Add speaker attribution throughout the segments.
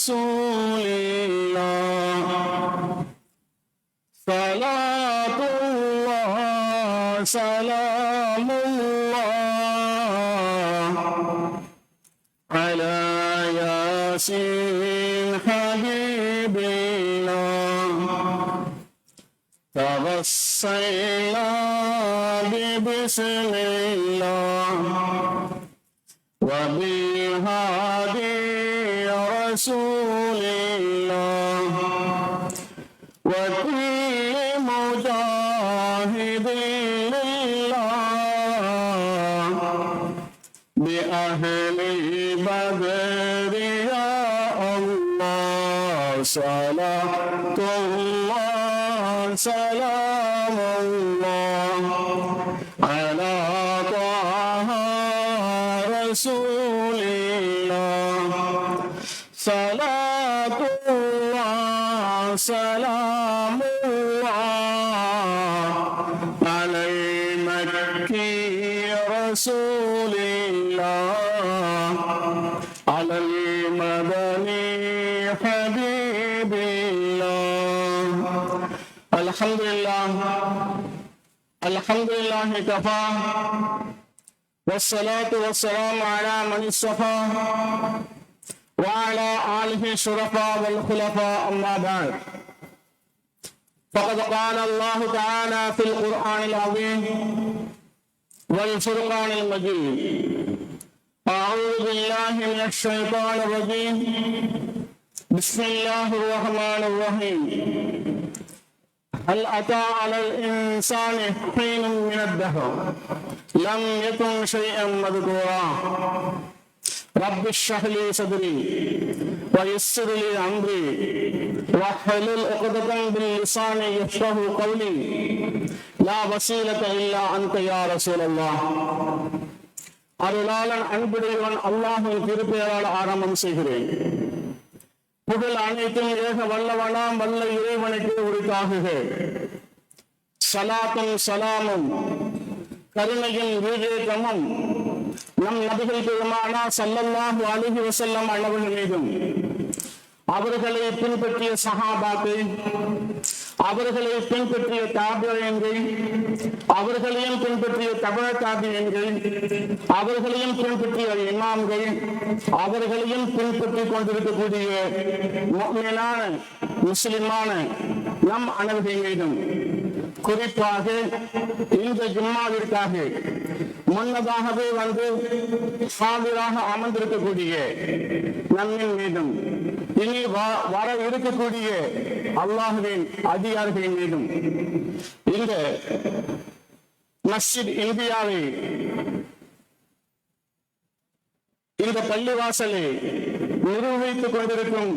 Speaker 1: رسول الله صلاة الله سلام الله على ياسين حبيب الله توصينا ببسم الله سلام الله على طه رسول الله صلاة الله سلام كفى والصلاة والسلام على من اصطفى وعلى آله الشرفاء والخلفاء أما بعد فقد قال الله تعالى في القرآن العظيم والفرقان المجيد أعوذ بالله من الشيطان الرجيم بسم الله الرحمن الرحيم هل أتى على الإنسان حين من الدهر لم يكن شيئا مذكورا رب اشرح لي صدري ويسر لي امري واحلل عقدة باللسان يفقه قولي لا وسيلة الا انت يا رسول الله அருளாளன் அன்புடையவன் அல்லாஹின் திருப்பெயரால் ஆரம்பம் செய்கிறேன் புகழ் அனைத்தும் ஏக வல்லவனாம் வல்ல இறைவனுக்கு உரித்தாகுக. சலாத்தும் சலாமும் கருணையும் விவேகமும் நம் நபிகள் பெருமானா சல்லல்லாஹு அலிஹி வசல்லம் அளவர்கள் மீதும் அவர்களை பின்பற்றிய சஹாபாக்கள் அவர்களை பின்பற்றிய தாபியங்கள் அவர்களையும் பின்பற்றிய தபழ தாபியங்கள் அவர்களையும் பின்பற்றிய இமாம்கள் அவர்களையும் பின்பற்றிக் கொண்டிருக்கக்கூடிய முக்மீனான முஸ்லிமான நம் அனைவர்கள் மீதும் குறிப்பாக இந்த ஜும்மாவிற்காக முன்னதாகவே வந்து சாதிராக அமர்ந்திருக்கக்கூடிய நம்மின் மீதும் இனி வர இருக்கக்கூடிய அல்லாஹுவின் அதிகாரிகளின் மீதும் இந்த மஸ்ஜித் இந்தியாவை இந்த பள்ளிவாசலை நிர்வகித்துக் கொண்டிருக்கும்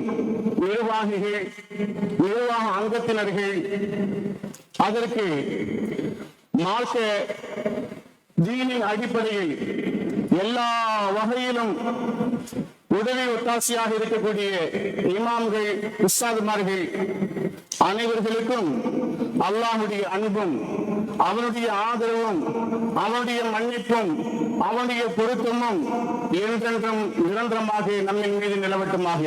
Speaker 1: நிர்வாகிகள் நிர்வாக அங்கத்தினர்கள் அதற்கு மார்க்க தீனின் அடிப்படையில் எல்லா வகையிலும் உதவி ஒத்தாசியாக இருக்கக்கூடிய இமாம்கள் உஸ்தாதுமார்கள் அனைவர்களுக்கும் அல்லாஹுடைய அன்பும் அவனுடைய ஆதரவும் அவனுடைய மன்னிப்பும் அவனுடைய பொருத்தமும் என்றென்றும் நிரந்தரமாக நம்மின் மீது நிலவட்டுமாக.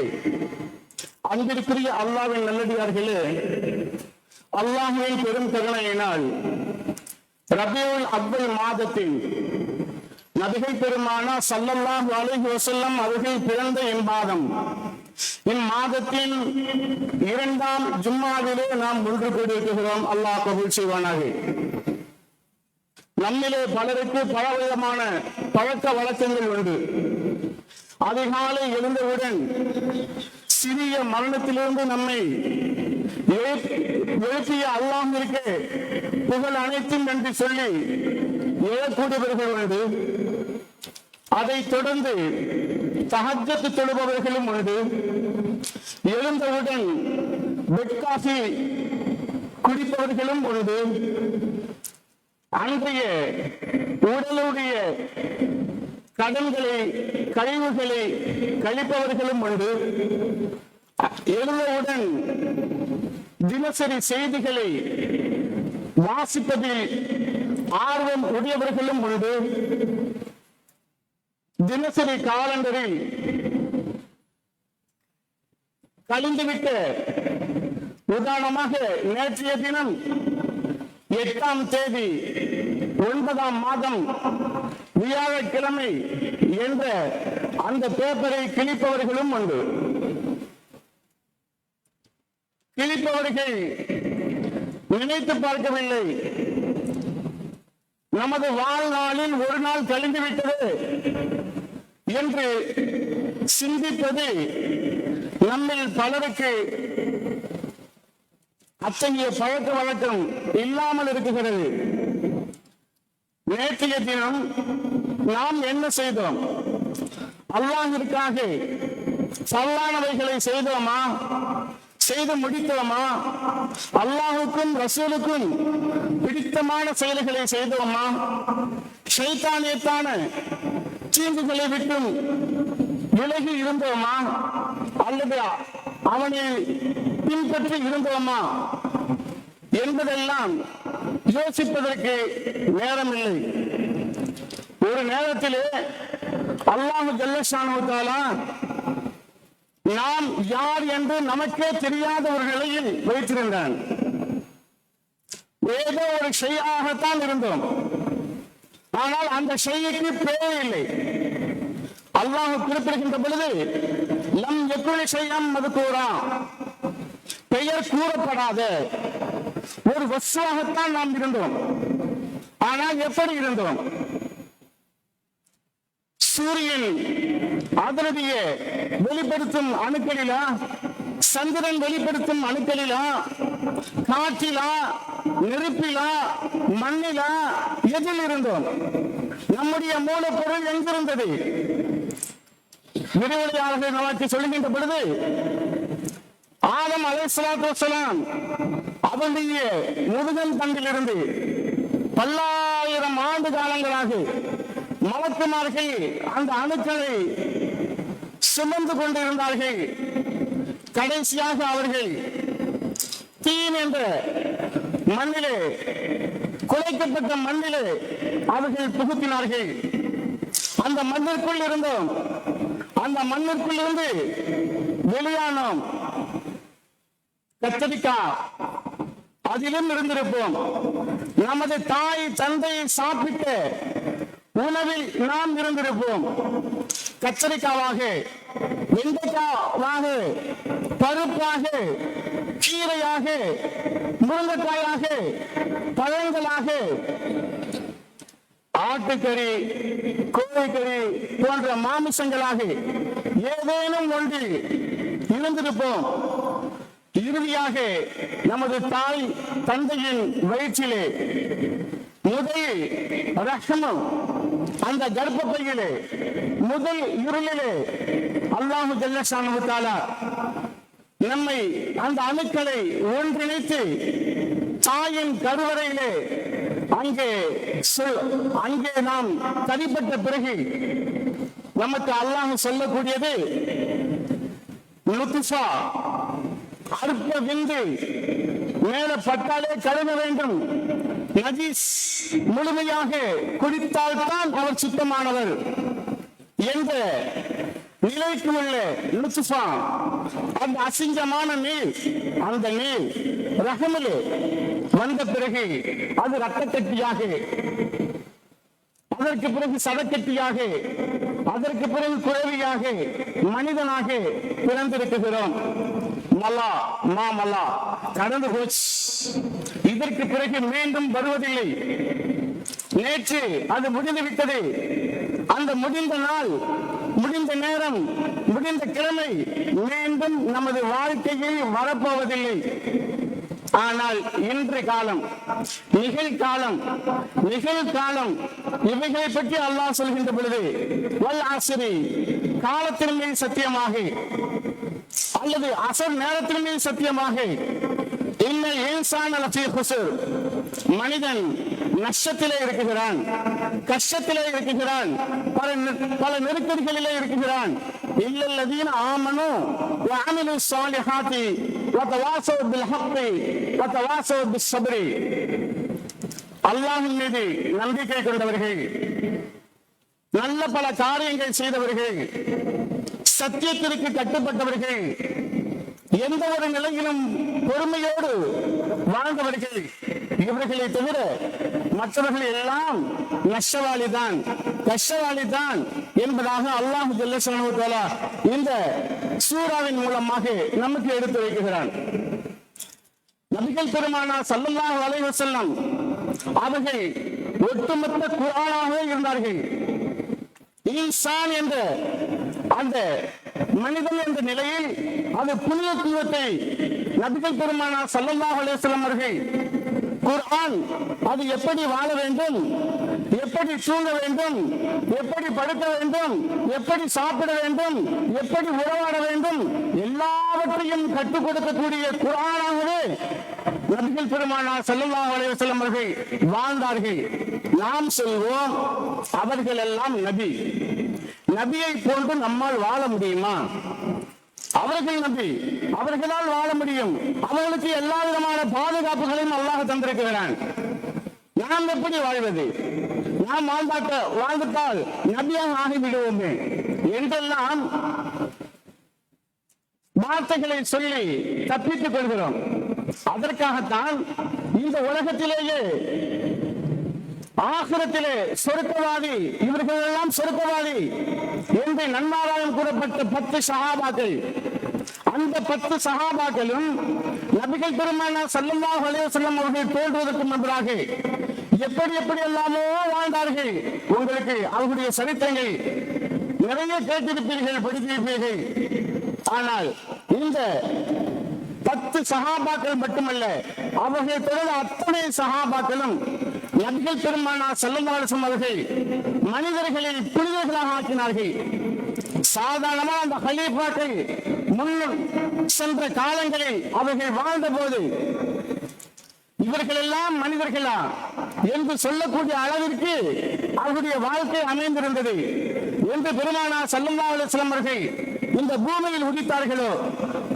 Speaker 1: அன்பிற்குரிய அல்லாவின் நல்லடியார்களே அல்லாஹுவின் பெரும் கருணையினால் ரபியுல் அவ்வல் மாதத்தில் நபிகள் பெருமானா சல்லல்லாஹ் அலைஹி வசல்லம் அவர்கள் பிறந்த இம்மாதம் இம்மாதத்தின் இரண்டாம் ஜும்மாவிலே நாம் ஒன்று கூடியிருக்கிறோம் அல்லாஹ் கபூல் செய்வானாக. நம்மிலே பலருக்கு பலவிதமான பழக்க வழக்கங்கள் உண்டு. அதிகாலை எழுந்தவுடன் சிறிய மரணத்திலிருந்து நம்மை எழுப்- எழுப்பிய அல்லாஹிற்கு புகழ் அனைத்தும் என்று சொல்லி எழக்கூடியவர்கள் உண்டு. அதைத் தொடர்ந்து சகஜத்து தொழுபவர்களும் உண்டு. எழுந்தவுடன் பெட் குடிப்பவர்களும் உண்டு. அன்றைய உடலுடைய கடன்களை கழிவுகளை கழிப்பவர்களும் உண்டு. எழுந்தவுடன் தினசரி செய்திகளை வாசிப்பதில் ஆர்வம் உடையவர்களும் உண்டு. தினசரி காலண்டரில் கழிந்துவிட்டு உதாரணமாக நேற்றைய தினம் எட்டாம் தேதி ஒன்பதாம் மாதம் வியாழக்கிழமை என்ற அந்த பேப்பரை கிழிப்பவர்களும் உண்டு. கிழிப்பவர்கள் நினைத்து பார்க்கவில்லை. நமது வாழ்நாளில் ஒரு நாள் கழிந்து விட்டது என்று சிந்திப்பது நம்மில் பலருக்கு அத்தகைய பழக்க வழக்கம் இல்லாமல் இருக்குகிறது நேற்றைய தினம் நாம் என்ன செய்தோம்? அல்லாஹிற்காக சல்லானவைகளை செய்தோமா? செய்து முடித்தோமா? அல்லாஹுக்கும் ரசூலுக்கும் பிடித்தமான செயல்களை செய்தோமா? சைத்தானியத்தான தீங்குகளை விட்டும் விலகி இருந்தோமா? அல்லது அவனை பின்பற்றி இருந்தோமா? என்பதெல்லாம் யோசிப்பதற்கு நேரமில்லை. ஒரு நேரத்திலே அல்லாஹு ஜல்லஷானுத்தாலா நாம் யார் என்று நமக்கே தெரியாத ஒரு நிலையில் வைத்திருந்தான். ஏதோ ஒரு செய்யாகத்தான் இருந்தோம். ஆனால் அந்த செய்திக்கு பேர் இல்லை. அல்லாஹ் குறிப்பிடுகின்ற பொழுது நம் எப்படி செய்யம் அது கூறா. பெயர் கூறப்படாத ஒரு வசுவாகத்தான் நாம் இருந்தோம். ஆனால் எப்படி இருந்தோம்? சூரியன் அதனுடைய வெளிப்படுத்தும் அணுக்களிலா? சந்திரன் வெளிப்படுத்தும் அணுக்களிலா? காற்றிலா? நெருப்பிலா? மண்ணிலா? எதில் இருந்தோம் நம்முடைய மூலப்பொருள் எங்கிருந்தது? விரிவடையாளர்கள் நமக்கு சொல்லுகின்ற பொழுது ஆலம் அலைசலாத்து அவனுடைய முருகன் பண்டிலிருந்து பல்லாயிரம் ஆண்டு காலங்களாக மலக்குமார்கள் அந்த அணுக்களை சுமந்து கொண்டிருந்தார்கள். கடைசியாக அவர்கள் தீன் என்ற மண்ணிலே குலைக்கப்பட்ட மண்ணிலே அவர்கள் புகுத்தினார்கள். அந்த மண்ணிற்குள் இருந்தோம். அந்த மண்ணிற்குள் இருந்து வெளியானோம். கத்தரிக்காய் அதிலும் இருந்திருப்போம். நமது தாய் தந்தையை சாப்பிட்டு உணவில் நாம் இருந்திருப்போம். கத்தரிக்காவாக வெண்டைக்காவாக பருப்பாக கீரையாக முருங்கைக்காயாக பழங்களாக ஆட்டுக்கறி கோழிக்கறி போன்ற மாமிசங்களாக ஏதேனும் ஒன்று இருந்திருப்போம். இறுதியாக நமது தாய் தந்தையின் வயிற்றிலே முதல் ரஹ்மம் அந்த கர்ப்பப்பையிலே முதல் இருளிலே அல்லாஹு ஜல்லசானுத்தாலா நம்மை அந்த அணுக்களை ஒன்றிணைத்து தாயின் கருவறையிலே அங்கே அங்கே நாம் தனிப்பட்ட பிறகு நமக்கு அல்லாஹ் சொல்லக்கூடியது லுத்துஃபா. அற்ப விந்து. மேல பட்டாலே கழுவ வேண்டும். நஜீஸ் முழுமையாக குடித்தால் தான் அவர் சுத்தமானவர். என்ற நிலைக்கு உள்ள லுத்துஃபா அந்த அசிங்கமான நீர் அந்த நீர் ரகமிலே வந்த பிறகு அது ரத்தக்கட்டியாக அதற்கு பிறகு சதக்கட்டியாக அதற்கு பிறகு குழவியாக மனிதனாக பிறந்திருக்கிறோம் மல்லா மா மல்லா கடந்து போச்சு. இதற்கு பிறகு மீண்டும் வருவதில்லை. நேற்று அது முடிந்து விட்டது. அந்த முடிந்த நாள் முடிந்த நேரம் முடிந்த கிழமை மீண்டும் நமது வாழ்க்கையில் வரப்போவதில்லை. ஆனால் இன்று காலம் நிகழ்காலம் நிகழ்காலம் இவைகளை பற்றி அல்லாஹ் சொல்கின்ற பொழுது வல் ஆசிரி காலத்தின் சத்தியமாக. அல்லது அசர் நேரத்திலுமே சத்தியமாக இன்ன இன்சான் லஃபீ குஸ்ர் மனிதன் நஷ்டத்திலே இருக்குகிறான் கஷ்டத்திலே இருக்குகிறான் பல பல நெருக்கடிகளிலே இருக்குகிறான் இல்லல்லதீன ஆமனு வஅமிலு ஸாலிஹாத்தி வதவாஸவ் பில் ஹக்கி வதவாஸவ் பிஸ் ஸப்ரி அல்லாஹ்வின் மீது நம்பிக்கை கொண்டவர்கள் நல்ல பல காரியங்கள் செய்தவர்கள் சத்தியத்திற்கு கட்டுப்பட்டவர்கள். எந்த ஒரு நிலையிலும் பொறுமையோடு வாழ்ந்தவர்கள். இவர்களை தவிர மற்றவர்கள் எல்லாம் நஷ்டவாளிதான். கஷ்டவாளிதான் என்பதாக அல்லாஹ் ஜல்லா இந்த சூறாவின் மூலமாக நமக்கு எடுத்து வைக்கிறான். நபிகள் பெருமானா சல்லல்லாஹு அலைஹி வஸல்லம் அவர்கள் ஒட்டுமொத்த குர்ஆனாகவே இருந்தார்கள். இன்சான் என்ற அந்த மனிதன் என்ற நிலையில் அது புனிதத்துவத்தை நபிகள் பெருமானா சல்லல்லாஹ் அலேஸ்லம் அவர்கள் குர்ஆன் அது எப்படி வாழ வேண்டும் எப்படி தூங்க வேண்டும் எப்படி படுக்க வேண்டும் எப்படி சாப்பிட வேண்டும் எப்படி உறவாட வேண்டும் எல்லாவற்றையும் கற்றுக் கொடுக்கக்கூடிய குரானாகவே நபிகள் பெருமானார் ஸல்லல்லாஹு அலைஹி அவர்கள் வாழ்ந்தார்கள். நாம் சொல்வோம் அவர்கள் எல்லாம் நபி. நபியை போன்று நம்மால் வாழ முடியுமா? அவர்கள் நபி அவர்களால் வாழ முடியும். அவர்களுக்கு எல்லா விதமான பாதுகாப்புகளையும் அல்லாஹ் தந்திருக்கிறான். நாம் எப்படி வாழ்வது? நாம் வாழ்ந்தாட்ட வாழ்ந்துட்டால் நபியாக ஆகிவிடுவோமே என்றெல்லாம் வார்த்தைகளை சொல்லி தப்பித்துக் கொள்கிறோம். அதற்காகத்தான் இந்த உலகத்திலேயே ஆகிரத்திலே சொருக்கவாதி இவர்கள் எல்லாம் சொருக்கவாதி என்று நன்மாராயம் கூறப்பட்ட பத்து சகாபாக்கள். அந்த பத்து சகாபாக்களும் நபிகள் பெருமான சல்லல்லாஹு அலைஹி அவர்கள் தோன்றுவதற்கு முன்பதாக எப்படி எப்படி எல்லாமோ வாழ்ந்தார்கள். உங்களுக்கு அவர்களுடைய சரித்திரங்கள் நிறைய கேட்டிருப்பீர்கள் படித்திருப்பீர்கள். ஆனால் இந்த பத்து சகாபாக்கள் மட்டுமல்ல அவர்கள் தொடர்ந்த அத்தனை சகாபாக்களும் நபிகள் பெருமானா செல்லவாரசம் அவர்கள் மனிதர்களை புனிதர்களாக ஆக்கினார்கள். சாதாரணமா அந்த ஹலீஃபாக்கள் முன்னும் சென்ற காலங்களில் அவர்கள் வாழ்ந்த போது இவர்கள் எல்லாம் மனிதர்களா என்று சொல்லக்கூடிய அளவிற்கு அவருடைய வாழ்க்கை அமைந்திருந்தது. என்று பெருமானா சல்லல்லா அலுவலம் அவர்கள் இந்த பூமியில் உதித்தார்களோ?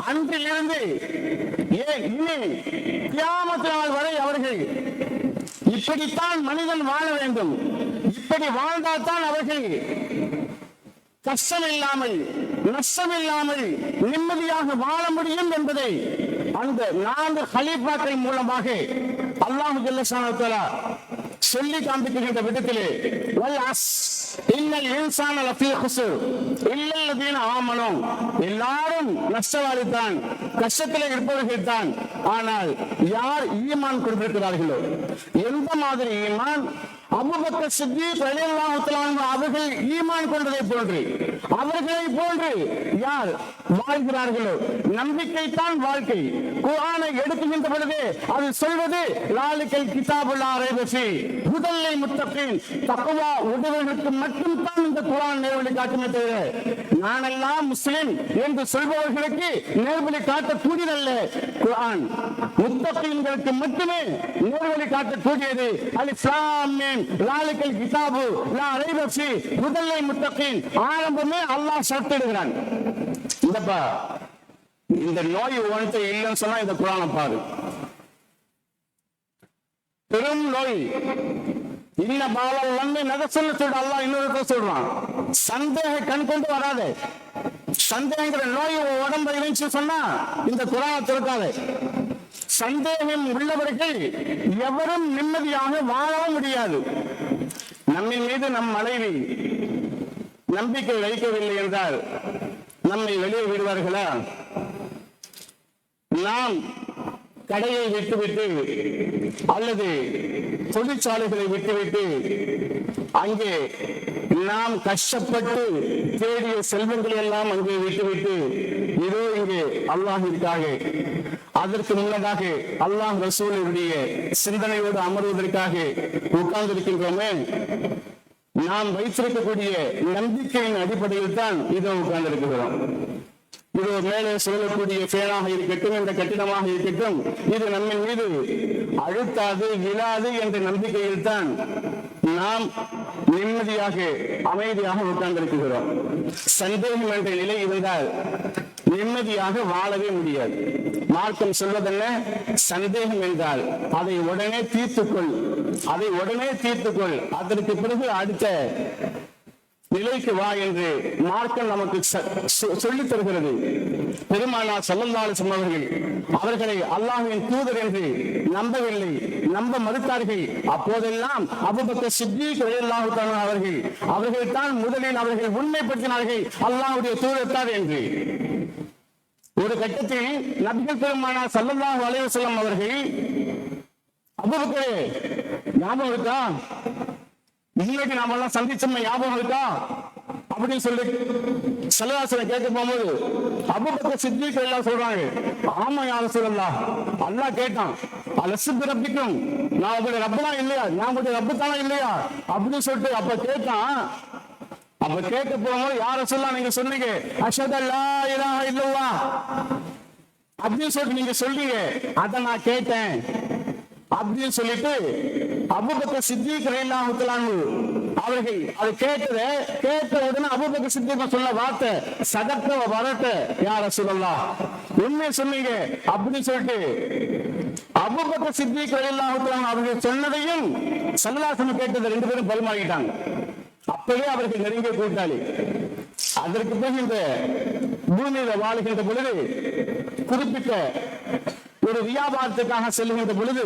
Speaker 1: அன்றிலிருந்து ஏன் இனி கியாமத்து நாள் வரை அவர்கள் இப்படித்தான் மனிதன் வாழ வேண்டும். இப்படி வாழ்ந்தால்தான் அவர்கள் கஷ்டம் இல்லாமல் நஷ்டம் இல்லாமல் நிம்மதியாக வாழ முடியும் என்பதை அந்த நான்கு ஹலீஃபாக்கள் மூலமாக அல்லாஹு சொல்லி காண்பிக்கின்ற விதத்திலே வல் அஸ் இன்னல் இன்சான லஃபீ குஸ்ர் இல்லல்லதீன எல்லாரும் நஷ்டவாளித்தான். கஷ்டத்திலே இருப்பவர்கள் தான் ஆனால் யார் ஈமான் கொடுத்திருக்கிறார்களோ? எந்த மாதிரி ஈமான்? அபுபக்க சித்தி பிரதேசம் அவர்கள் ஈமான் கொண்டதை போன்று அவர்களை போன்று யார் வாழ்கிறார்களோ? நம்பிக்கை தான் வாழ்க்கை. குரானை எடுத்துகின்ற பொழுது அது சொல்வது லாலிக்கல் கிதாபுல்லா ரேபசி முதல்லை முத்தப்பின் தக்வா உடல்களுக்கு மட்டும் தான் இந்த குரான் நேர்வழி காட்டுமே தவிர நானெல்லாம் முஸ்லிம் என்று சொல்பவர்களுக்கு நேர்வழி காட்டக்கூடியதல்ல குரான் முத்தகீன்களுக்கு மட்டுமே நேர்வழி காட்டக்கூடியது அல் லாம் லாலிக்கல் கிதாபு லா ரைப முதல்லை முத்தகீன் ஆரம்பமே அல்லாஹ் சட்டிடுகிறான் இந்தப்பா இந்த நோய் ஒன்று இல்லைன்னு சொன்னா இந்த குரானை பாரு. பெரும் நோய். இன்ன பாலம் வந்து நகசல்ல சொல்ற அல்லா இன்னொரு சொல்றான். சந்தேக கண் கொண்டு வராது. சந்தேகங்கிற நோய் உடம்பு இருந்துச்சு சொன்னா இந்த குரானை திறக்காது. சந்தேகம் உள்ளவர்கள் எவரும் நிம்மதியாக வாழவும் முடியாது. நம்மின் மீது நம் மனைவி நம்பிக்கை வைக்கவில்லை என்றால் நம்மை வெளியே விடுவார்களா? நாம் கடையை விட்டுவிட்டு அல்லது தொழிற்சாலைகளை விட்டுவிட்டு அங்கே நாம் கஷ்டப்பட்டு தேடிய செல்வங்களை எல்லாம் அங்கே விட்டுவிட்டு இதோ இங்கே அல்லாஹிற்காக அதற்கு முன்னதாக அல்லாஹ் ரசூலுடைய சிந்தனையோடு அமர்வதற்காக உட்கார்ந்திருக்கின்றோமே. நாம் வைத்திருக்கக்கூடிய நம்பிக்கையின் அடிப்படையில் தான் இதோ உட்கார்ந்திருக்கிறோம். இது மேலே சொல்லக்கூடிய ஃபேனாக இருக்கட்டும் இந்த கட்டிடமாக இருக்கட்டும். இது நம்மின் மீது அழுத்தாது விழாது என்ற நம்பிக்கையில் தான் நாம் நிம்மதியாக அமைதியாக உட்கார்ந்திருக்கிறோம். சந்தேகம் என்ற நிலை இருந்தால் நிம்மதியாக வாழவே முடியாது. மார்க்கம் சொல்வதென்ன? சந்தேகம் என்றால் அதை உடனே தீர்த்துக்கொள். அதை உடனே தீர்த்துக்கொள். அதற்கு பிறகு அடுத்த நிலைக்கு வா என்று மார்க்கம் நமக்கு சொல்லித் தருகிறது. பெருமானார் செல்லல்லாறு சொன்னவர்கள் அவர்களை அல்லாஹ்வின் தூதர் என்று நம்பவில்லை நம்ப மறுத்தார்கள். அப்போதெல்லாம் அபுபக்க சித்திக் ரலியல்லாஹு அவர்கள் அவர்கள் தான் முதலில் அவர்கள் உண்மைப்படுத்தினார்கள் அல்லாஹுடைய தூதர் என்று. ஒரு கட்டத்தில் நபிகள் பெருமானார் ஸல்லல்லாஹு அலைவசல்லம் அவர்கள் அபுபக்கரே ஞாபகம் இருக்கா? இன்னைக்கு நாம எல்லாம் சந்திச்சோம் ஞாபகம் இருக்கா? அப்படின்னு சொல்லி செல்லதாசனை கேட்க போகும்போது அபுபக்க சித்திக்கு எல்லாம் சொல்றாங்க ஆமா யார சொல்லலாம் அல்லா கேட்டான் அலசுக்கு ரப்பிக்கும் நான் உங்களுடைய ரப்பலாம் இல்லையா? நான் உங்களுடைய ரப்பு இல்லையா? அப்படின்னு சொல்லிட்டு அப்ப கேட்டான். அப்ப கேட்க போகும்போது யார சொல்லலாம் நீங்க சொன்னீங்க அஷத் அல்லா இலாஹ இல்லல்லாஹ். அப்படின்னு சொல்லிட்டு நீங்க சொல்றீங்க. அதை நான் கேட்டேன். அப்படின்னு சொல்லிட்டு அபுபக்க சித்திக் ரலியல்லாஹு தஆலா அவர்கள் அதை கேட்டத கேட்ட உடனே அபுபக்க சித்திக் சொன்ன வார்த்தை சதத்த வரட்ட யார சொல்லலாம் உண்மை சொன்னீங்க அப்படின்னு சொல்லிட்டு அபுபக்க சித்திக் ரலியல்லாஹு தஆலா அவர்கள் சொன்னதையும் சல்லல்லாஹு கேட்டதை ரெண்டு பேரும் பரிமாறிட்டாங்க அப்பவே அவர்கள் நெருங்கிய கூட்டாளி. அதற்கு பிறகு இந்த பூமியில வாழ்கின்ற பொழுது குறிப்பிட்ட ஒரு வியாபாரத்துக்காக செல்லுகின்ற பொழுது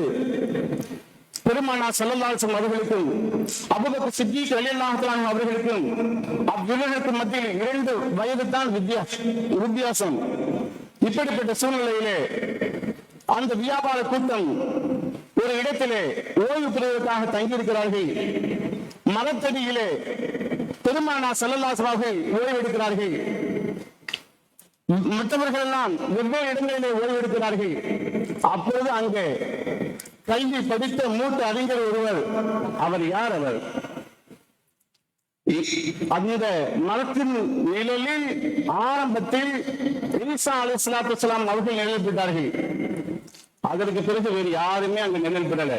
Speaker 1: பெருமானா செல்லல்லாசம் அவர்களுக்கும் அபுபக்கர் சித்திக் ரலியல்லாஹு அவர்களுக்கும் அவ்விரர்களுக்கு மத்தியில் இரண்டு வயது தான் வித்தியாசம் வித்தியாசம். இப்படிப்பட்ட சூழ்நிலையிலே அந்த வியாபார கூட்டம் ஒரு இடத்திலே ஓய்வு பெறுவதற்காக தங்கியிருக்கிறார்கள். மரத்தடியிலே பெருமானா செல்லல்லாசம் அவர்கள் ஓய்வெடுக்கிறார்கள் மற்றவர்கள் எல்லாம் வெவ்வேறு இடங்களிலே ஓய்வெடுக்கிறார்கள்? அப்பொழுது அங்கே கல்வி படித்த மூத்த அறிஞர் ஒருவர் அவர் யார் அவர்? அந்த மரத்தின் நிழலில் ஆரம்பத்தில் ஈசா அலி சலாத்து அவர்கள் நிழல் பெற்றார்கள் அதற்கு பிறகு வேறு யாருமே அங்க நிழல் பெறல.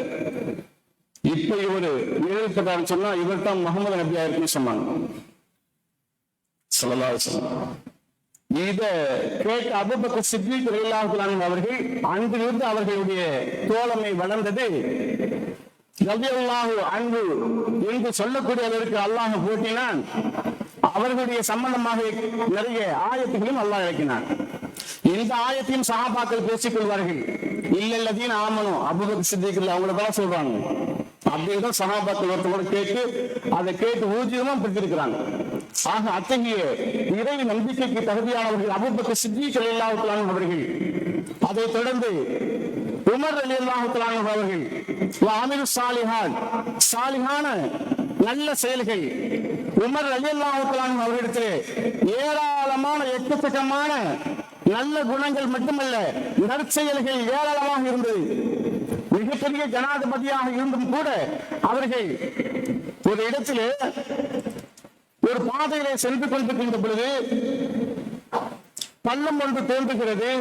Speaker 1: இப்ப இவர் நிழல் பெற்றார் சொன்னா இவர் தான் முகமது நபியா இருக்குன்னு சொன்னாங்க. ஸல்லல்லாஹு இத கேட்ட அபுபக்கர் சித்திக் ரலியல்லாஹு அவர்கள் அன்றிலிருந்து அவர்களுடைய தோழமை வளர்ந்தது. ரவியல்லாஹு அன்பு என்று சொல்லக்கூடிய அளவிற்கு அல்லாஹ் போட்டினான் அவர்களுடைய சம்பந்தமாக நிறைய ஆயத்துகளும் அல்லாஹ் இறக்கினான். இந்த ஆயத்தையும் சகாபாக்கள் பேசிக் கொள்வார்கள். இல்லல்லதையும் ஆமனும் அபுபக் சித்திக் அவங்கள தான் சொல்றாங்க. அப்படின்னு சகாபாக்கள் ஒருத்தவங்க கேட்டு அதை கேட்டு ஊர்ஜிதமா பெற்றிருக்கிறாங்க ஆக அத்தகைய இறை நம்பிக்கைக்கு தகுதியானவர்கள் அபுபக்க சித்திகள் ரலியல்லாஹு அவர்கள். அதைத் தொடர்ந்து உமர் ரலியல்லாஹு அவர்கள் அமீர் சாலிஹான் சாலிஹான நல்ல செயல்கள். உமர் ரலியல்லாஹு அவர்களிடத்திலே ஏராளமான எக்கச்சக்கமான நல்ல குணங்கள் மட்டுமல்ல நற்செயல்கள் ஏராளமாக இருந்தது. மிகப்பெரிய ஜனாதிபதியாக இருந்தும் கூட அவர்கள் ஒரு இடத்திலே ஒரு பாதையிலே சென்று கொண்டிருக்கின்ற பொழுது பள்ளம் ஒன்று தோன்றுகிறது.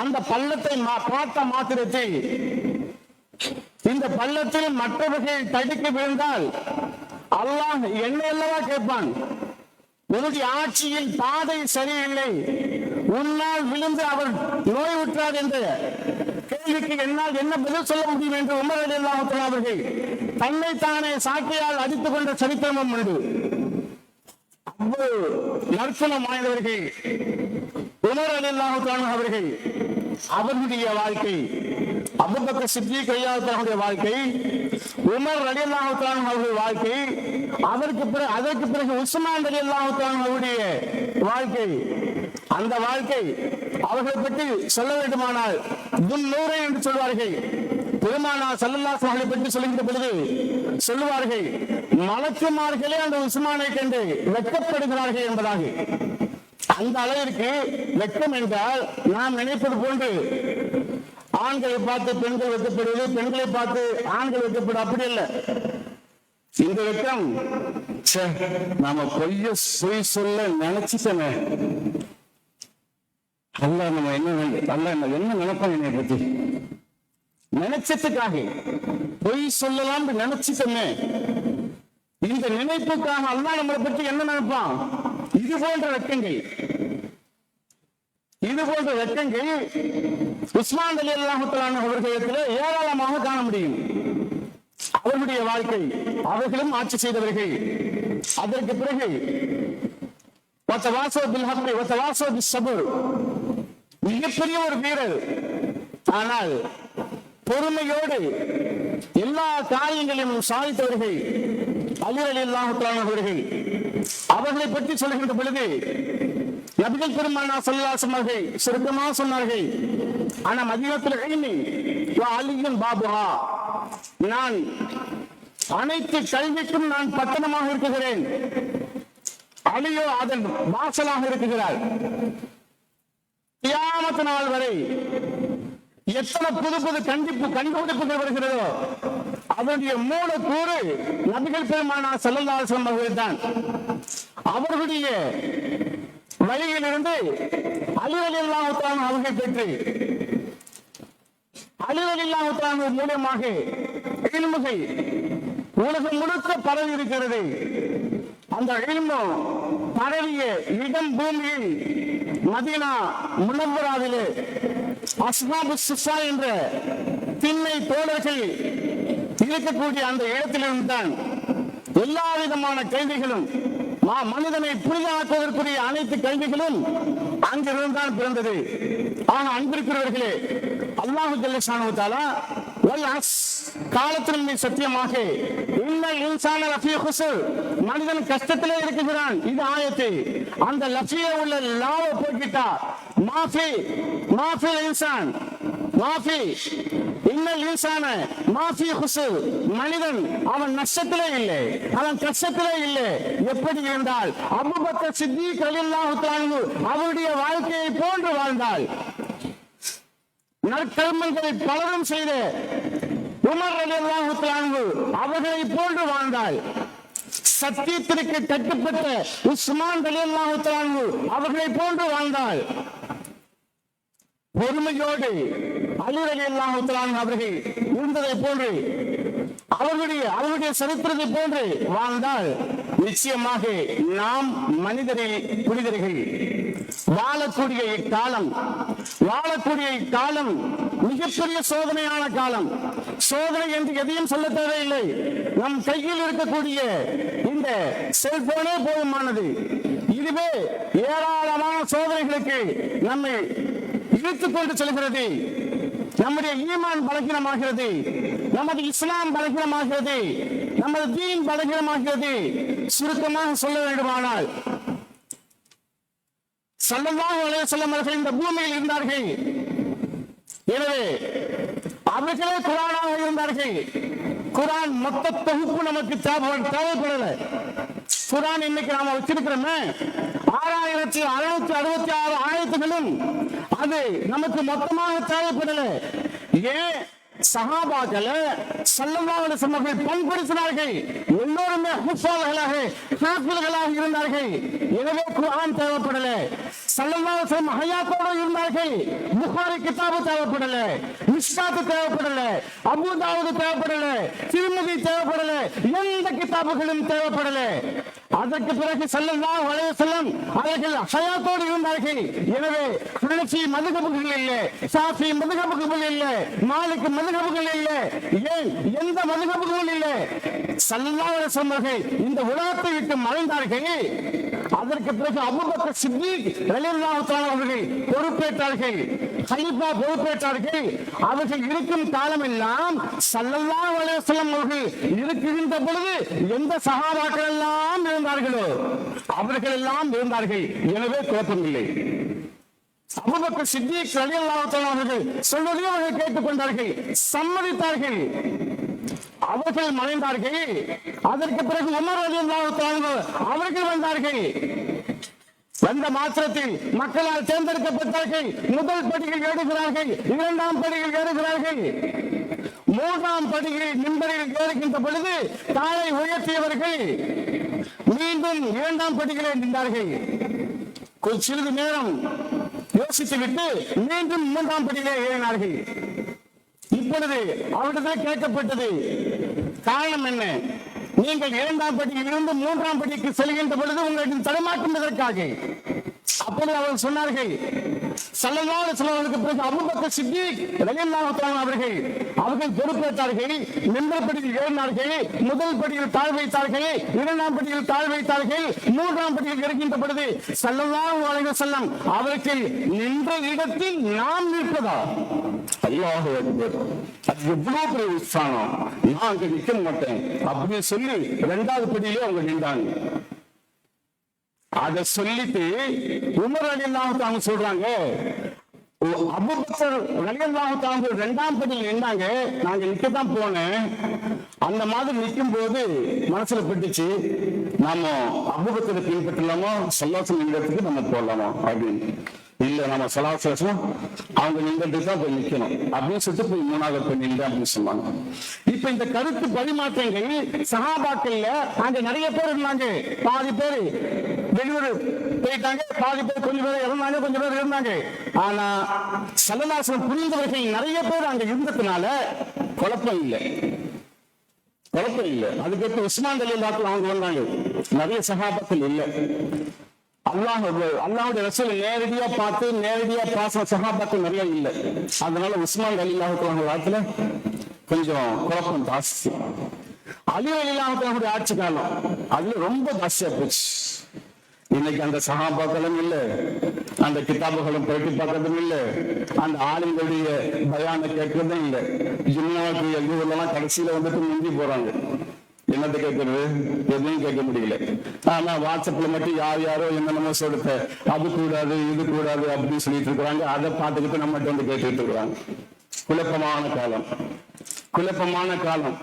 Speaker 1: அந்த பள்ளத்தை பார்த்த மாத்திரத்தில் இந்த பள்ளத்தில் மற்றவர்கள் தடுக்க விழுந்தால் அல்லாஹ் என்ன அல்லவா கேட்பான்? உறுதி ஆட்சியில் பாதை சரியில்லை. உன்னால் விழுந்து அவர் நோய் உற்றார் என்ற கேள்விக்கு என்னால் என்ன பதில் சொல்ல முடியும் என்று உமர் அலி அல்லாஹ் அவர்கள் தன்னைத்தானே சாட்டையால் அடித்துக் கொண்ட சரித்திரமும் உண்டு. அவ்வளவு நற்குணம் வாய்ந்தவர்கள் உமர் அல்லாஹான அவர்கள் அவர்களுடைய வாழ்க்கை அபுபக்க சித்தி கையாளுடைய வாழ்க்கை உமர் அலி அல்லாஹ் அவருடைய வாழ்க்கை அதற்கு பிறகு அதற்கு பிறகு உஸ்மான் அலி அல்லாஹ் அவருடைய வாழ்க்கை அந்த வாழ்க்கை அவர்களை பற்றி சொல்ல வேண்டுமானால் துன்னூரை என்று சொல்வார்கள். பெருமானா சல்லல்லாஸ் மகளை பற்றி சொல்லுகின்ற பொழுது சொல்லுவார்கள் மலக்குமார்களே அந்த உஸ்மானை கண்டு வெட்கப்படுகிறார்கள் என்பதாக. அந்த அளவிற்கு வெட்கம் என்றால் நாம் நினைப்பது போன்று ஆண்களை பார்த்து பெண்கள் வெட்டப்படுவது பெண்களை பார்த்து ஆண்கள் வெட்டப்படும் அப்படி அல்ல. இந்த வெட்கம் ச்சே, நாம பொய்ய பொய் சொல்ல நினைச்சிட்டமே. அல்ல நம்ம என்ன அல்ல நம்ம என்ன நினைப்போம் என்னை பத்தி? நினைச்சதுக்காக. பொய் சொல்லலாம் நினைச்சிட்டோமே இந்த நினைப்புக்காக அல்லா நம்மளை பற்றி என்ன நினைப்பான்? இது போன்ற வெட்கங்கள். இது போன்ற வெட்கங்கள் உஸ்மான் அலி அல்லாஹுத்தலான அவர்களிடத்தில் ஏராளமாக காண முடியும். அவர்களுடைய வாழ்க்கை அவர்களும் ஆட்சி செய்தவர்கள். அதற்கு பிறகு ஹப்ரி மிகப்பெரிய ஒரு வீரர். ஆனால் பொறுமையோடு எல்லா காரியங்களையும் சாதித்தவர்கள் அலிரலி அல்லாஹுத்தலானவர்கள் அவர்களை. பற்றி சொல்கின்ற பொழுது நபிகள் பெருமானா சொல்லா சொன்னார்கள் சுருக்கமாக சொன்னார்கள் ஆனா மதியத்தில் எழுமி அலியின் பாபுஹா. நான் அனைத்து கல்விக்கும் நான் பட்டணமாக இருக்குகிறேன் அலியோ அதன் வாசலாக இருக்குகிறார் கியாமத்து நாள் வரை எத்தனை புது புது கண்டிப்பு கண்டுபிடிப்புகள் வருகிறதோ அதனுடைய மூலக்கூறு நபிகள் பெருமானா செல்லதாசம் அவர்கள் தான் அவர்களுடைய வழியிலிருந்து அலுவல் இல்லாமத்தான் அவர்கள் பெற்று அலுவல் இல்லாமத்தான் மூலமாக இல்முகை உலகம் முழுக்க பரவி இருக்கிறது. அந்த இல்மு பரவிய இடம் பூமியில் மதீனா முனவராவிலே அஸ்ஹாபு சிஃபா என்ற திண்ணை தோழர்கள் இருக்கக்கூடிய அந்த இடத்திலிருந்து தான் எல்லா விதமான கல்விகளும் மா- மனிதனை புரிதாக்குவதற்குரிய அனைத்து கல்விகளும் அங்கிருந்து தான் பிறந்தது. ஆனா அன்பிருக்கிறவர்களே அல்லாஹு ஜல்லஷானு காலத்தின் மீது சத்தியமாக லஃபிய மனிதன் கஷ்டத்திலே இருக்குகிறான். இது ஆயத்து. அந்த லட்சிய உள்ள லாவ போய்கிட்டா மாஃபி மாஃபி இன்சான் மாஃபி இன்னல் இன்சான மாஃபி குசுர் மனிதன் அவன் நஷ்டத்திலே இல்லை அவன் கஷ்டத்திலே இல்லை. எப்படி இருந்தால் அபுபக்க சித்தி ரலியல்லாஹு தஆலா அவருடைய வாழ்க்கையை போன்று வாழ்ந்தாள். நற்கர்மங்களை பலரும் செய்த உமர் ரலியல்லாஹு தஆலா அவர்களை போன்று வாழ்ந்தாள். சத்தியத்திற்கு கட்டுப்பட்ட உஸ்மான் ரலியல்லாஹு தஆலா அவர்களை போன்று வாழ்ந்தாள். பொறுமையோடு அலி எல்லாம் தஆலா அவர்கள். இருந்ததை போன்று அவர்களுடைய அவருடைய சரித்திரத்தை போன்று வாழ்ந்தால் நிச்சயமாக நாம் மனிதரில் புனிதர்கள். வாழக்கூடிய இக்காலம் வாழக்கூடிய இக்காலம் மிகப்பெரிய சோதனையான காலம். சோதனை என்று எதையும் சொல்ல தேவையில்லை. நம் கையில் இருக்கக்கூடிய இந்த செல்போனே போதுமானது. இதுவே ஏராளமான சோதனைகளுக்கு நம்மை இழுத்துக் கொண்டு செல்கிறது. நம்முடைய ஈமான் பலகீனமாகிறது. நமது இஸ்லாம் பலகீனமாகிறது. நமது தீன் பலகீனமாகிறது. சுருக்கமாக சொல்ல வேண்டுமானால் சல்லல்லாஹு அலைஹி வஸல்லம் அவர்கள் இந்த பூமியில் இருந்தார்கள். எனவே அவர்களே குரானாக இருந்தார்கள். குரான் மொத்த தொகுப்பு நமக்கு தேவைப்படல. குரான் இன்னைக்கு நாம வச்சிருக்கிறோமே. ஆறாயிரத்தி அறுநூத்தி அறுபத்தி ஆறு ஆயிரத்துகளும் அது நமக்கு மொத்தமாக தேவைப்படல. ஏன்? சஹாபாக்களை சல்லல்லாஹு அலைஹி அவர்கள் பண்படுத்தினார்கள். எல்லோருமே ஹுஃபால்களாக ஹாஃபில்களாக இருந்தார்கள். எனவே குர்ஆன் தேவைப்படல. சல்லல்லாஹு அலைஹி ஹயாத்தோடு இருந்தார்கள். புகாரி கிதாபு தேவைப்படல. மிஸ்காத்து தேவைப்படல. அபூ தேவைப்படல. திருமதி தேவைப்படல. எந்த கிதாபுகளும் தேவைப்படல. அதற்கு பிறகு சல்லல்லாஹு வளைய செல்லம் அவர்கள் அசையாத்தோடு இருந்தார்கள். எனவே சுழற்சி மதுகபுகள் இல்லை சாஃபி மதுகபுகள் இல்லை மாலுக்கு மதுகபுகள் இல்லை. ஏன்? எந்த மதுகபுகள் இல்லை. சல்லல்லாஹு அலைஹி வஸல்லம் இந்த உலகத்தை விட்டு மறைந்தார்கள். அதற்கு பிறகு அபுபக்கர் சித்திக் ரலில்லாவுத்தால் அவர்கள் பொறுப்பேற்றார்கள். ஹலீஃபா பொறுப்பேற்றார்கள். அவர்கள் இருக்கும் காலம் எல்லாம் சல்லல்லா வஸல்லம் அவர்கள் இருக்குகின்ற பொழுது எந்த சகாபாக்கள் எல்லாம் இருந்தார்களோ அவர்கள் எல்லாம் இருந்தார்கள். எனவே குழப்பமில்லை. அபூபக்கர் சித்திக் ரலியல்லாஹு தஆலா அவர்கள் சொல்வதையும் அவர்கள் கேட்டுக்கொண்டார்கள். சம்மதித்தார்கள். அவர்கள் மறைந்தார்கள். அதற்கு பிறகு உமர் ரலியல்லாஹு அவர்கள் வந்தார்கள். வந்த மாத்திரத்தில் மக்களால் தேர்ந்தெடுக்கப்பட்டார்கள். முதல் படிகள் ஏறுகிறார்கள். இரண்டாம் படியில் ஏறுகிறார்கள். மூன்றாம் படிகளில் மின்பரில் ஏறுகின்ற பொழுது தாளை உயர்த்தியவர்கள் மீண்டும் இரண்டாம் படிகளை நின்றார்கள். கொஞ்ச சிறிது நேரம் யோசித்துவிட்டு மீண்டும் மூன்றாம் படியிலே ஏறினார்கள். இப்பொழுது அவரிடத்தில் கேட்கப்பட்டது. காரணம் என்ன? நீங்கள் இரண்டாம் படியில் இருந்து மூன்றாம் படிக்கு செல்கின்ற பொழுது உங்களுக்கு தடுமாற்றும் எதற்காக அப்பொழுது அவர்கள் சொன்னார்கள் சல்லல்லாஹு சிலவர்களுக்கு பிறகு அபூபக்கர் சித்திக் ரலியல்லாஹு தஆலா அவர்கள் அவர்கள் பொறுப்பேற்றார்கள். நின்ற படியில் ஏறினார்கள் முதல் படியில் தாழ் வைத்தார்கள் இரண்டாம் படியில் தாழ் வைத்தார்கள் மூன்றாம் படியில் இறக்கின்ற பொழுது சல்லல்லாஹு அலைஹி வஸல்லம் அவர்கள் நின்ற இடத்தில் நாம் நிற்பதா? அல்லாஹ் அக்பர் அது எவ்வளவு பெரிய உற்சாகம் நான் அங்க நிக்க மாட்டேன். அப்படின்னு சொல்லி இரண்டாவது படியிலே அவங்க நின்றாங்க. அத சொல்லிட்டு உமர் அலி அல்லாஹ் சொல்றாங்க. ஓ, அபூபக்கர் ரலியல்லாஹு தஆலா ரெண்டாம் படியில் நின்னாங்க. நாங்க நிக்கத்தான் போனேன். அந்த மாதிரி நிற்கும் போது மனசுல பட்டுச்சு. நாம அபூபக்கரை பின்பற்றலாமோ? சல்லாசம் இடத்துக்கு நம்ம போடலாமா அப்படின்னு. இல்ல நம்ம சலாசம் அவங்க நின்றுட்டு தான் போய் நிக்கணும். அப்படின்னு சொல்லிட்டு போய் மூணாவது போய் நின்று அப்படின்னு சொன்னாங்க. இப்ப இந்த கருத்து பரிமாற்றங்கள் சகாபாக்கள்ல அங்க நிறைய பேர் இருந்தாங்க. பாதி பேர் வெளியூர் போயிட்டாங்க பாதி பேர் கொஞ்சம் பேர் இறந்தாங்க கொஞ்சம் பேர் இருந்தாங்க. ஆனா சலநாசனம் புரிந்தவர்கள் நிறைய பேர் அங்க இருந்ததுனால குழப்பம் இல்லை. குழப்பம் இல்லை. அதுக்கப்புறம் உஸ்மான் அலி அவங்க வந்தாங்க. நிறைய சகாபாக்கள் இல்லை. அல்லாஹ் அல்லாஹுடைய ரசூல் நேரடியா பார்த்து நேரடியா பாசன சகாபாக்கள் நிறைய இல்லை. அதனால உஸ்மான் அலி அல்லாஹுடைய காலத்துல கொஞ்சம் குழப்பம் ஜாஸ்தி. அலி அலி ஆட்சி காலம் அதுல ரொம்ப ஜாஸ்தியா போச்சு. இன்னைக்கு அந்த சகாபாக்களும் இல்ல அந்த கிதாபுகளும் பேட்டி பார்க்கறதும் இல்ல அந்த ஆளுங்களுடைய பயான கேட்கறதும் இல்ல. ஜிம்னாவுக்கு எங்க கடைசியில வந்துட்டு முந்தி போறாங்க. என்னத்தை கேட்கறது எதையும் கேட்க முடியல. ஆனா வாட்ஸ்அப்ல மட்டும் யார் யாரோ என்னென்னமோ சொல்லுத்த அது கூடாது இது கூடாது அப்படின்னு சொல்லிட்டு இருக்கிறாங்க. அதை பார்த்துக்கிட்டு நம்மகிட்ட வந்து கேட்டுட்டு இருக்கிறாங்க. குழப்பமான காலம். குழப்பமான காலம்.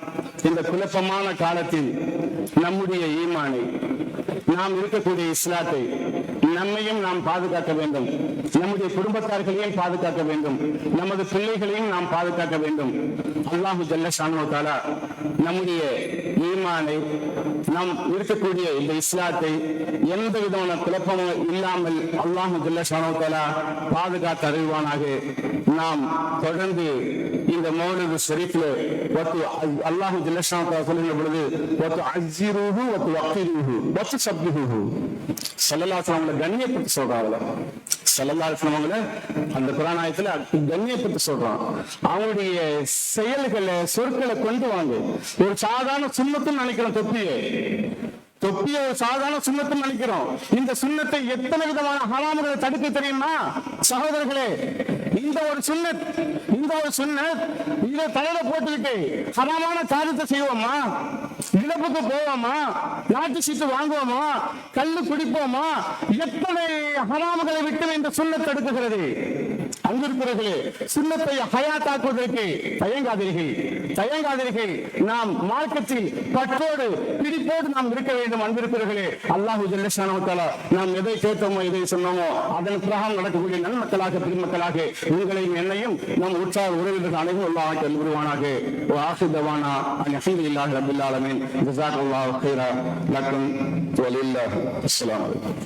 Speaker 1: இந்த குழப்பமான காலத்தில் நம்முடைய ஈமானை நாம் இருக்கக்கூடிய இஸ்லாத்தை நம்மையும் நாம் பாதுகாக்க வேண்டும். நம்முடைய குடும்பத்தார்களையும் பாதுகாக்க வேண்டும். நமது பிள்ளைகளையும் நாம் பாதுகாக்க வேண்டும். அல்லாஹு ஜல்ல தாலா நம்முடைய ஈமானை நாம் இருக்கக்கூடிய இந்த இஸ்லாத்தை எந்த விதமான குழப்பமும் இல்லாமல் அல்லாஹு ஜல்ல ஷானு தாலா பாதுகாத்து அறிவானாக நாம் தொடர்ந்து இந்த மௌனது ஷரீஃப்ல ஒத்து அல்லாஹு ஜல்ல சொல்லுகிற பொழுது ஒத்து அஜிரூஹு ஒத்து வக்கிரூஹு ஒத்து சப்திஹு சல்லல்லாஹு கண்ணியப்பட்டு சொல்றாங்க சல்லல்லாஹு அவங்கள அந்த புராணாயத்துல கண்ணியப்பட்டு சொல்றான். அவங்களுடைய செயல்களை சொற்களை கொண்டு வாங்க. ஒரு சாதாரண சுண்ணத்துன்னு நினைக்கிறோம் தொப்பியே. தொப்பிய ஒரு சாதாரண சுண்ணத்தை நினைக்கிறோம். இந்த சுண்ணத்தை எத்தனை விதமான ஹராமுகளை தடுக்க தெரியுமா? சகோதரர்களே இந்த ஒரு சுண்ணத் இந்த ஒரு சுண்ணத் இதை தலையில போட்டுக்கிட்டு ஹராமான காரியத்தை செய்வோமா? இழப்புக்கு போவோமா? நாட்டு சீட்டு வாங்குவோமா? கல்லு குடிப்போமா? எத்தனை ஹராமுகளை விட்டு இந்த சுண்ணத் தடுக்குகிறது? அங்கிருக்கிறவர்களே சுண்ணத்தை ஹயாத்தாக்குவதற்கு தயங்காதீர்கள். தயங்காதீர்கள். நாம் மார்க்கத்தில் பற்றோடு பிடிப்போடு நாம் இருக்க வேண்டும் அன்பிருக்கிறவர்களே. அல்லாஹு ஜல்லஷானவத்தால நாம் எதை கேட்டோமோ எதை சொன்னோமோ அதன் பிரகாரம் நடக்கக்கூடிய நன்மக்களாக பெருமக்களாக உங்களையும் என்னையும் நம் உற்சாக உறவினர்கள் அனைவரும் அல்லாஹ் கல்விருவானாக ஆசிதவானா அல்ஹம்து இல்லாஹ் ரபில் ஆலமீன். ஜஸாக்கல்லாஹு கைரா. லக்கும். வலில்லாஹ். அஸ்ஸலாமு அலைக்கும்.